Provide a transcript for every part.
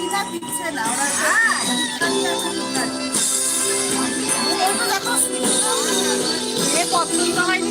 কিনা দিচ্ছে না ওরা পছন্দ হয়নি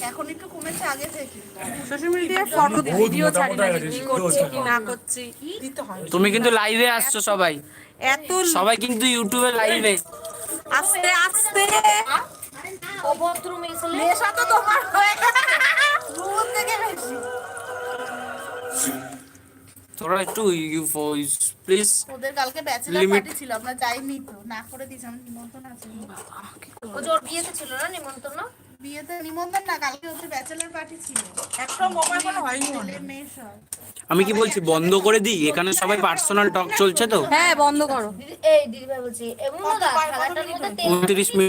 এখন একটু কমেছে আগে থেকে। সোশ্যাল মিডিয়ায় ফটো ভিডিও ছাড়ি না কি করছি। কি না করছি? তুমি কিন্তু লাইভে আসছো সবাই। এত সবাই কিন্তু ইউটিউবে লাইভে আস্তে আস্তে। অভদ্র মেয়ে নেশা তো তোমার হয়ে গেছে। থেকে বেশি। তোরা একটু প্লিজ ওদের কালকে ব্যাচেলার Limit- পার্টি ছিল আমরা যাইনি তো। না করে দিয়েছি আমার নিমন্ত্রণ আছে। ও জোর বিয়েতে ছিল না নিমন্ত্রণ? বিয়েতে নিমন্ত্রণ না কালকে ওদের ব্যাচেলার পার্টি ছিল। একটা মোবাইল কোনো হয়নি মেয়ে সব। আমি কি বলছি বন্ধ করে দিই? এখানে সবাই পার্সোনাল টক চলছে তো? হ্যাঁ বন্ধ করো। এই দিদি ভাই বলছি এবং মিনিট